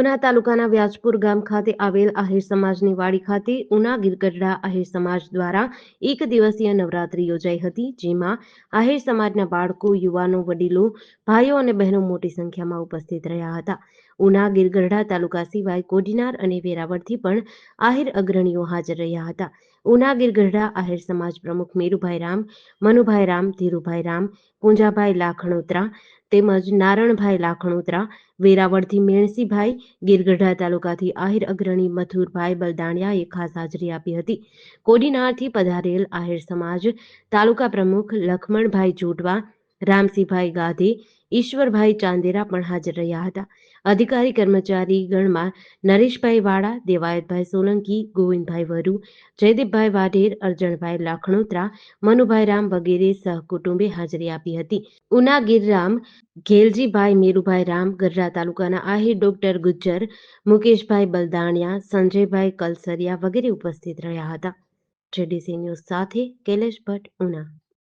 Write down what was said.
ઉના તાલુકાના વ્યાજપુર ગામ ખાતે આવેલ આહિર સમાજની વાડી ખાતે ઉના ગીરગઢડા આહિર સમાજ દ્વારા એક દિવસીય નવરાત્રી યોજાઈ હતી, જેમાં આહિર સમાજના બાળકો, યુવાનો, વડીલો, ભાઈઓ અને બહેનો મોટી સંખ્યામાં ઉપસ્થિત રહ્યા હતા. ઉના ગીરગઢડા તાલુકા સિવાય કોડીનાર અને વેરાવળથી પણ આહિર અગ્રણીઓ હાજર રહ્યા હતા. ઉના ગીરગઢડા આહિર સમાજ પ્રમુખ મેરુભાઈ રામ, મનુભાઈ રામ, ધીરુભાઈ રામ, પૂંજાભાઈ લાખણોત્રા તેમજ નારણભાઈ લાખણોત્રા, વેરાવળથી મેણસીભાઈ ગીરગઢડા તાલુકાથી આહિર અગ્રણી મથુરભાઈ બલદાણિયાએ ખાસ હાજરી આપી હતી. કોડીનારથી પધારેલ આહિર સમાજ તાલુકા પ્રમુખ લખમણભાઈ જોટવા રામસિંહભાઈ ગાધે, ઈશ્વરભાઈ ચાંદેરા પણ હાજર રહ્યા હતા. અધિકારી કર્મચારી ગણમાં નરેશભાઈ વાળા, દેવાયતભાઈ સોલંકી, ગોવિંદભાઈ વરુ, જયદીપભાઈ વાઢેર, અરજણભાઈ લાખણોત્રા, મનુભાઈ રામ વગેરે સહકુટુંબે હાજરી આપી હતી. ઉના ગિરરામ ઘેલજીભાઈ મેરુભાઈ રામ ગરરા તાલુકાના આહિર ડોક્ટર ગુજ્જર, મુકેશભાઈ બલદાણિયા, સંજયભાઈ કલસરિયા વગેરે ઉપસ્થિત રહ્યા હતા. જેડીસી ન્યૂઝ સાથે કૈલેશ ભટ્ટ, ઉના.